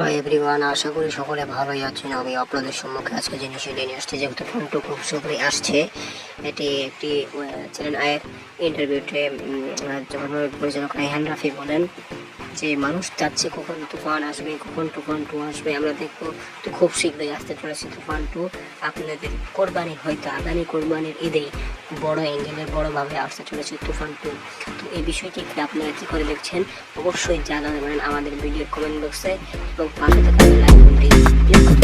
Hi everyone আশা করি সকলে ভালোই আছেন। আমি আপনাদের সম্মুখে আজকে যে নিষেধে নিয়ে আসছি যেহেতু ফোনটা খুব শীঘ্রই আসছে, এটি একটি চ্যানেল আয়ের ইন্টারভিউতে যখন পরিচালক রাইহান রাফি বলেন। যে মানুষ চাচ্ছে কখন তুফান আসবে, কখন তুফান টু আসবে, আমরা দেখব তো খুব শীঘ্রই আসতে চলেছে তুফান টু। আপনাদের কোরবানি হয়তো আদানি কোরবানির ঈদেই বড় অ্যাঙ্গেলের বড়োভাবে আসতে চলেছে তুফান টু। তো এই বিষয়টিকে আপনারা কী করে দেখছেন? অবশ্যই জানাতে পারেন আমাদের ভিডিও কমেন্ট বক্সে এবং পাশে থাকা লাইক